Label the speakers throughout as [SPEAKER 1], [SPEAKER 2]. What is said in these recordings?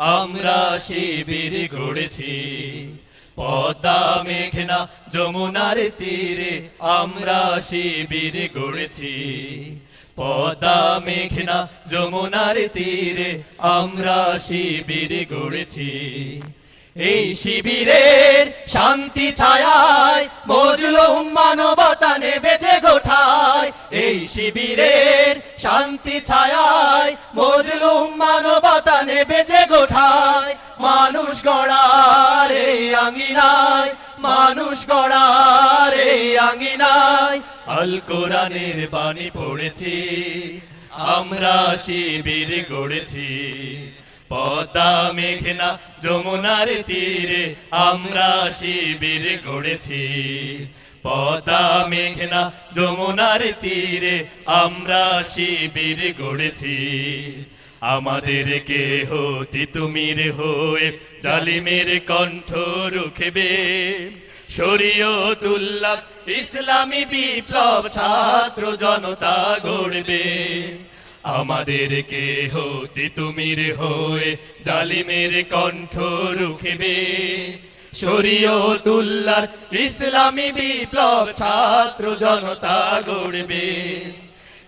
[SPEAKER 1] আমরা শিবির গড়েছি। পদ্মা মেঘনা যমুনার তীরে আমরা শিবির গড়েছি। পদ্মা মেঘনা যমুনার তীরে আমরা শিবির গড়েছি। এই শিবিরের শান্তি ছায়ায় মজলুম মানবতা নেবেছে গোঠায়। এই শিবিরের শান্তি ছায়ায় এই আঙ্গিনায় আল কোরআনের বাণী পড়েছি, আমরা শিবির গড়েছি। পদ্মা মেঘনা যমুনার তীরে আমরা শিবির গড়েছি। পদ্মা মেঘনা যমুনার তীরে আমরা শিবির গড়েছি। আমাদের কে হতি তুমির হয়ে জালিমের কণ্ঠ রুখবে। শরীয়তুল্লাহ, ইসলামী বিপ্লব ছাত্র জনতা গড়বে। আমাদের কে হতে তুমির হয়ে জালিমের কণ্ঠ রুখবে। শরীয়তুল্লাহ, ইসলামী বিপ্লব ছাত্র জনতা গড়বে।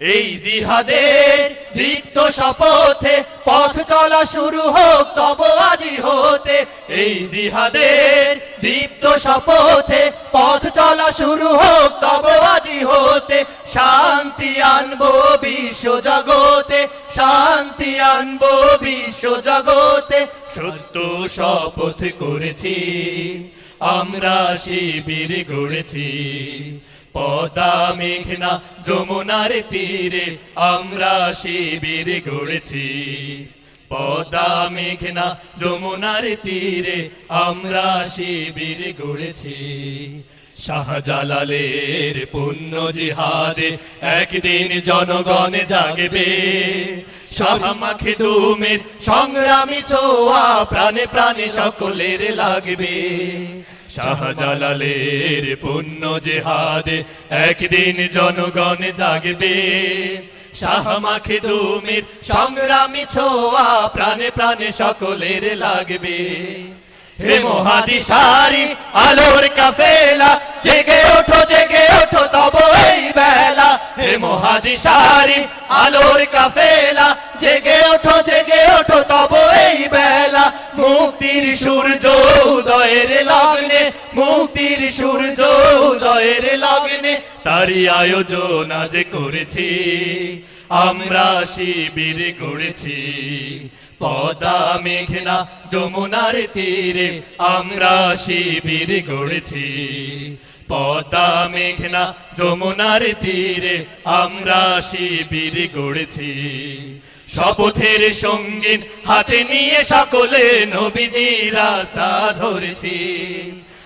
[SPEAKER 1] এই জিহাদের দীপ্ত শপথে পথ চলা শুরু হোক, তব আজি হতে এই জিহাদের দীপ্ত শপথে পথ চলা শুরু হোক, তব আজি হতে শান্তি আনব বিশ্ব জগতে, শান্তি আনব বিশ্ব জগতে। সত্য শপথ করেছি, আমরা শিবির গড়েছি। পদা মেঘনা যমুনার তীরে আমরা শিবির গড়েছি। পদা মেঘনা যমুনার তীরে আমরা শিবির গড়েছি। শাহজালালের পুণ্য জিহাদে একদিন জনগণ জাগবে। শাহমাখে দুমের সংগ্রামী ছোয়া প্রাণে প্রাণে সকলের লাগবে। শাহজালালের পুণ্য জেহাদে একদিন জনগণ জাগবে। শাহমাখে দুমির, সংগ্রামী ছোয়া, প্রাণে প্রাণে সকলের লাগবে। হে মহাদিশারি আলোর কাফেলা, জেগে ওঠো জেগে ওঠো তব এই বেলা। হে মহাদিশারি আলোর কাফেলা তারই আয়োজন আজ করেছি। আমরা শিবির গড়েছি। পদা মেঘনা যমুনার তীরে আমরা শিবির গড়েছি। পদা মেঘনা যমুনার তীরে আমরা শিবির গড়েছি। শপথের সঙ্গীন হাতে নিয়ে সকলে নবীজি রাস্তা ধরেছি।